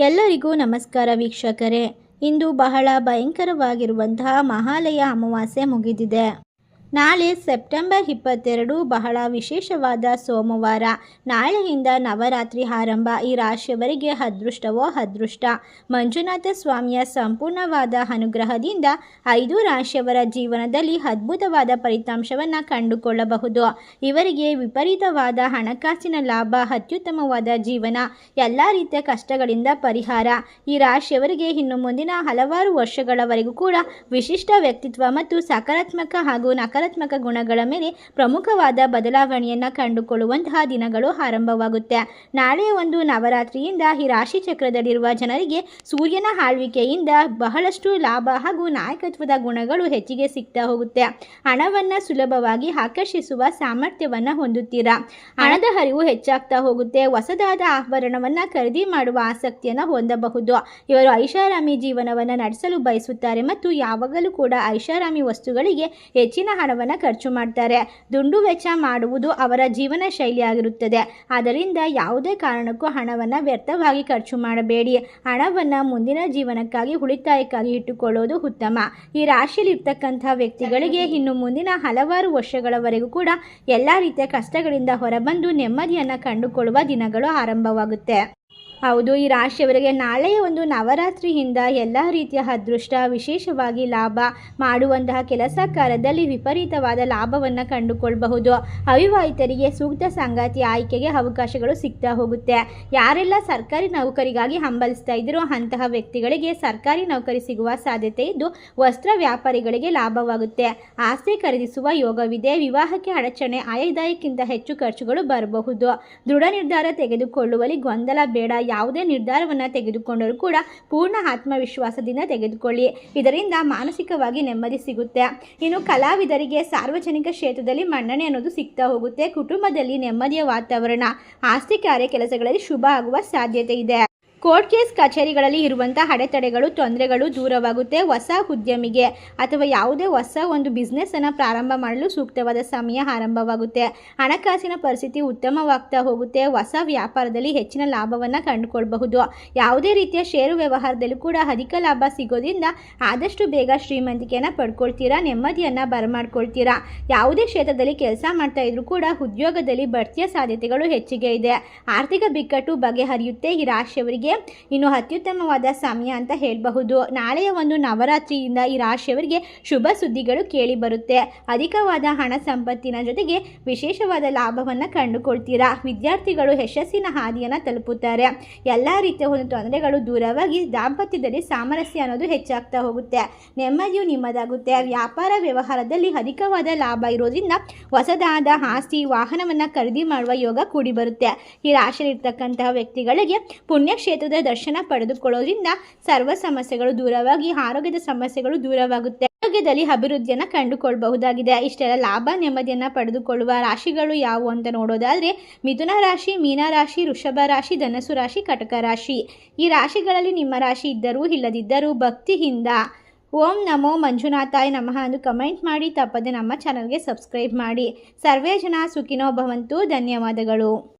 ಎಲ್ಲರಿಗೂ ನಮಸ್ಕಾರ ವೀಕ್ಷಕರೇ. ಇಂದು ಬಹಳ ಭಯಂಕರವಾಗಿರುವಂತಹ ಮಹಾಲಯ ಅಮಾವಾಸ್ಯೆ ಮುಗಿದಿದೆ. ನಾಳೆ ಸೆಪ್ಟೆಂಬರ್ ಇಪ್ಪತ್ತೆರಡು ಬಹಳ ವಿಶೇಷವಾದ ಸೋಮವಾರ. ನಾಳೆಯಿಂದ ನವರಾತ್ರಿ ಆರಂಭ. ಈ ರಾಶಿಯವರಿಗೆ ಅದೃಷ್ಟವೋ ಅದೃಷ್ಟ. ಮಂಜುನಾಥ ಸ್ವಾಮಿಯ ಸಂಪೂರ್ಣವಾದ ಅನುಗ್ರಹದಿಂದ ಐದು ರಾಶಿಯವರ ಜೀವನದಲ್ಲಿ ಅದ್ಭುತವಾದ ಫಲಿತಾಂಶವನ್ನು ಕಂಡುಕೊಳ್ಳಬಹುದು. ಇವರಿಗೆ ವಿಪರೀತವಾದ ಹಣಕಾಸಿನ ಲಾಭ, ಅತ್ಯುತ್ತಮವಾದ ಜೀವನ, ಎಲ್ಲ ರೀತಿಯ ಕಷ್ಟಗಳಿಂದ ಪರಿಹಾರ. ಈ ರಾಶಿಯವರಿಗೆ ಇನ್ನು ಮುಂದಿನ ಹಲವಾರು ವರ್ಷಗಳವರೆಗೂ ಕೂಡ ವಿಶಿಷ್ಟ ವ್ಯಕ್ತಿತ್ವ ಮತ್ತು ಸಕಾರಾತ್ಮಕ ಹಾಗೂ ಗುಣಗಳ ಮೇಲೆ ಪ್ರಮುಖವಾದ ಬದಲಾವಣೆಯನ್ನು ಕಂಡುಕೊಳ್ಳುವಂತಹ ದಿನಗಳು ಆರಂಭವಾಗುತ್ತೆ. ನಾಳೆಯ ಒಂದು ನವರಾತ್ರಿಯಿಂದ ಈ ರಾಶಿ ಚಕ್ರದಲ್ಲಿರುವ ಜನರಿಗೆ ಸೂರ್ಯನ ಆಳ್ವಿಕೆಯಿಂದ ಬಹಳಷ್ಟು ಲಾಭ ಹಾಗೂ ನಾಯಕತ್ವದ ಗುಣಗಳು ಹೆಚ್ಚಿಗೆ ಸಿಗ್ತಾ ಹೋಗುತ್ತೆ. ಹಣವನ್ನು ಸುಲಭವಾಗಿ ಆಕರ್ಷಿಸುವ ಸಾಮರ್ಥ್ಯವನ್ನು ಹೊಂದುತ್ತೀರಾ? ಹಣದ ಹರಿವು ಹೆಚ್ಚಾಗ್ತಾ ಹೋಗುತ್ತೆ. ಹೊಸದಾದ ಆಭರಣವನ್ನು ಖರೀದಿ ಮಾಡುವ ಆಸಕ್ತಿಯನ್ನು ಹೊಂದಬಹುದು. ಇವರು ಐಷಾರಾಮಿ ಜೀವನವನ್ನು ನಡೆಸಲು ಬಯಸುತ್ತಾರೆ ಮತ್ತು ಯಾವಾಗಲೂ ಕೂಡ ಐಷಾರಾಮಿ ವಸ್ತುಗಳಿಗೆ ಹೆಚ್ಚಿನ ಹಣವನ್ನು ಖರ್ಚು ಮಾಡ್ತಾರೆ. ದುಂಡು ವೆಚ್ಚ ಮಾಡುವುದು ಅವರ ಜೀವನ ಶೈಲಿಯಾಗಿರುತ್ತದೆ. ಆದ್ದರಿಂದ ಯಾವುದೇ ಕಾರಣಕ್ಕೂ ಹಣವನ್ನು ವ್ಯರ್ಥವಾಗಿ ಖರ್ಚು ಮಾಡಬೇಡಿ. ಹಣವನ್ನು ಮುಂದಿನ ಜೀವನಕ್ಕಾಗಿ, ಉಳಿತಾಯಕ್ಕಾಗಿ ಇಟ್ಟುಕೊಳ್ಳೋದು ಉತ್ತಮ. ಈ ರಾಶಿಯಲ್ಲಿರ್ತಕ್ಕಂಥ ವ್ಯಕ್ತಿಗಳಿಗೆ ಇನ್ನು ಮುಂದಿನ ಹಲವಾರು ವರ್ಷಗಳವರೆಗೂ ಕೂಡ ಎಲ್ಲ ರೀತಿಯ ಕಷ್ಟಗಳಿಂದ ಹೊರಬಂದು ನೆಮ್ಮದಿಯನ್ನು ಕಂಡುಕೊಳ್ಳುವ ದಿನಗಳು ಆರಂಭವಾಗುತ್ತೆ. ಹೌದು, ಈ ರಾಶಿಯವರಿಗೆ ನಾಳೆಯ ಒಂದು ನವರಾತ್ರಿಯಿಂದ ಎಲ್ಲ ರೀತಿಯ ಅದೃಷ್ಟ, ವಿಶೇಷವಾಗಿ ಲಾಭ ಮಾಡುವಂತಹ ಕೆಲಸ ಕಾರ್ಯದಲ್ಲಿ ವಿಪರೀತವಾದ ಲಾಭವನ್ನು ಕಂಡುಕೊಳ್ಳಬಹುದು ಅವಿವಾಹಿತರಿಗೆ ಸೂಕ್ತ ಸಂಗಾತಿ ಆಯ್ಕೆಗೆ ಅವಕಾಶಗಳು ಸಿಗ್ತಾ ಹೋಗುತ್ತೆ. ಯಾರೆಲ್ಲ ಸರ್ಕಾರಿ ನೌಕರಿಗಾಗಿ ಹಂಬಲಿಸ್ತಾ ಇದ್ದಿರೋ ಅಂತಹ ವ್ಯಕ್ತಿಗಳಿಗೆ ಸರ್ಕಾರಿ ನೌಕರಿ ಸಿಗುವ ಸಾಧ್ಯತೆ ಇದ್ದು, ವಸ್ತ್ರ ವ್ಯಾಪಾರಿಗಳಿಗೆ ಲಾಭವಾಗುತ್ತೆ. ಆಸ್ತಿ ಖರೀದಿಸುವ ಯೋಗವಿದೆ, ವಿವಾಹಕ್ಕೆ ಅಡಚಣೆ ಆಯದಾಯಕ್ಕಿಂತ ಹೆಚ್ಚು ಖರ್ಚುಗಳು ಬರಬಹುದು. ದೃಢ ನಿರ್ಧಾರ ತೆಗೆದುಕೊಳ್ಳುವಲ್ಲಿ ಗೊಂದಲ ಬೇಡ ಯಾವುದೇ ನಿರ್ಧಾರವನ್ನು ತೆಗೆದುಕೊಂಡರೂ ಕೂಡ ಪೂರ್ಣ ಆತ್ಮವಿಶ್ವಾಸದಿಂದ ತೆಗೆದುಕೊಳ್ಳಿ. ಇದರಿಂದ ಮಾನಸಿಕವಾಗಿ ನೆಮ್ಮದಿ ಸಿಗುತ್ತೆ. ಇನ್ನು ಕಲಾವಿದರಿಗೆ ಸಾರ್ವಜನಿಕ ಕ್ಷೇತ್ರದಲ್ಲಿ ಮನ್ನಣೆ ಅನ್ನೋದು ಸಿಗ್ತಾ ಹೋಗುತ್ತೆ. ಕುಟುಂಬದಲ್ಲಿ ನೆಮ್ಮದಿಯ ವಾತಾವರಣ, ಆಸ್ತಿ ಕಾರ್ಯ ಕೆಲಸಗಳಲ್ಲಿ ಶುಭ ಆಗುವ ಸಾಧ್ಯತೆ ಇದೆ. ಕೋರ್ಟ್ ಕೇಸ್ ಕಚೇರಿಗಳಲ್ಲಿ ಇರುವಂಥ ಅಡೆತಡೆಗಳು, ತೊಂದರೆಗಳು ದೂರವಾಗುತ್ತೆ ಹೊಸ ಉದ್ಯಮಿಗೆ ಅಥವಾ ಯಾವುದೇ ಹೊಸ ಒಂದು ಬಿಸ್ನೆಸ್ಸನ್ನು ಪ್ರಾರಂಭ ಮಾಡಲು ಸೂಕ್ತವಾದ ಸಮಯ ಆರಂಭವಾಗುತ್ತೆ. ಹಣಕಾಸಿನ ಪರಿಸ್ಥಿತಿ ಉತ್ತಮವಾಗ್ತಾ ಹೋಗುತ್ತೆ. ಹೊಸ ವ್ಯಾಪಾರದಲ್ಲಿ ಹೆಚ್ಚಿನ ಲಾಭವನ್ನು ಕಂಡುಕೊಳ್ಬಹುದು. ಯಾವುದೇ ರೀತಿಯ ಷೇರು ವ್ಯವಹಾರದಲ್ಲೂ ಕೂಡ ಅಧಿಕ ಲಾಭ ಸಿಗೋದ್ರಿಂದ ಆದಷ್ಟು ಬೇಗ ಶ್ರೀಮಂತಿಕೆಯನ್ನು ಪಡ್ಕೊಳ್ತೀರಾ, ನೆಮ್ಮದಿಯನ್ನು ಬರಮಾಡ್ಕೊಳ್ತೀರಾ? ಯಾವುದೇ ಕ್ಷೇತ್ರದಲ್ಲಿ ಕೆಲಸ ಮಾಡ್ತಾ ಇದ್ರೂ ಕೂಡ ಉದ್ಯೋಗದಲ್ಲಿ ಬಡ್ತಿಯ ಸಾಧ್ಯತೆಗಳು ಹೆಚ್ಚಿಗೆ ಇದೆ. ಆರ್ಥಿಕ ಬಿಕ್ಕಟ್ಟು ಬಗೆಹರಿಯುತ್ತೆ. ಈ ರಾಶಿಯವರಿಗೆ ಇನ್ನು ಅತ್ಯುತ್ತಮವಾದ ಸಮಯ ಅಂತ ಹೇಳಬಹುದು. ನಾಳೆಯ ಒಂದು ನವರಾತ್ರಿಯಿಂದ ಈ ರಾಶಿಯವರಿಗೆ ಶುಭ ಸುದ್ದಿಗಳು ಕೇಳಿ ಬರುತ್ತೆ. ಅಧಿಕವಾದ ಹಣ ಸಂಪತ್ತಿನ ಜೊತೆಗೆ ವಿಶೇಷವಾದ ಲಾಭವನ್ನು ಕಂಡುಕೊಳ್ತೀರಾ? ವಿದ್ಯಾರ್ಥಿಗಳು ಯಶಸ್ಸಿನ ಹಾದಿಯನ್ನು ತಲುಪುತ್ತಾರೆ. ಎಲ್ಲ ರೀತಿಯ ಒಂದು ತೊಂದರೆಗಳು ದೂರವಾಗಿ ದಾಂಪತ್ಯದಲ್ಲಿ ಸಾಮರಸ್ಯ ಅನ್ನೋದು ಹೆಚ್ಚಾಗ್ತಾ ಹೋಗುತ್ತೆ. ನೆಮ್ಮದಿಯು ನಿಮ್ಮದಾಗುತ್ತೆ. ವ್ಯಾಪಾರ ವ್ಯವಹಾರದಲ್ಲಿ ಅಧಿಕವಾದ ಲಾಭ ಇರೋದ್ರಿಂದ ಹೊಸದಾದ ಆಸ್ತಿ, ವಾಹನವನ್ನು ಖರೀದಿ ಮಾಡುವ ಯೋಗ ಕೂಡಿ ಬರುತ್ತೆ. ಈ ರಾಶಿಯಲ್ಲಿರ್ತಕ್ಕಂತಹ ವ್ಯಕ್ತಿಗಳಿಗೆ ಪುಣ್ಯಕ್ಷೇತ್ರದ ದರ್ಶನ ಪಡೆದುಕೊಳ್ಳೋದ್ರಿಂದ ಸರ್ವ ಸಮಸ್ಯೆಗಳು ದೂರವಾಗಿ, ಆರೋಗ್ಯದ ಸಮಸ್ಯೆಗಳು ದೂರವಾಗುತ್ತೆ. ಆರೋಗ್ಯದಲ್ಲಿ ಅಭಿವೃದ್ಧಿಯನ್ನು ಕಂಡುಕೊಳ್ಳಬಹುದಾಗಿದೆ ಇಷ್ಟೆಲ್ಲ ಲಾಭ ನೆಮ್ಮದಿಯನ್ನು ಪಡೆದುಕೊಳ್ಳುವ ರಾಶಿಗಳು ಯಾವುವು ಅಂತ ನೋಡೋದಾದರೆ, ಮಿಥುನ ರಾಶಿ ಮೀನರಾಶಿ ವೃಷಭ ರಾಶಿ ಧನಸು ರಾಶಿ, ಕಟಕ ರಾಶಿ. ಈ ರಾಶಿಗಳಲ್ಲಿ ನಿಮ್ಮ ರಾಶಿ ಇದ್ದರೂ ಇಲ್ಲದಿದ್ದರೂ ಭಕ್ತಿಯಿಂದ ಓಂ ನಮೋ ಮಂಜುನಾಥಾಯ ನಮಃ ಎಂದು ಕಮೆಂಟ್ ಮಾಡಿ, ತಪ್ಪದೆ ನಮ್ಮ ಚಾನಲ್ಗೆ ಸಬ್ಸ್ಕ್ರೈಬ್ ಮಾಡಿ. ಸರ್ವೇ ಜನ ಸುಖಿನೋ ಭವಂತು. ಧನ್ಯವಾದಗಳು.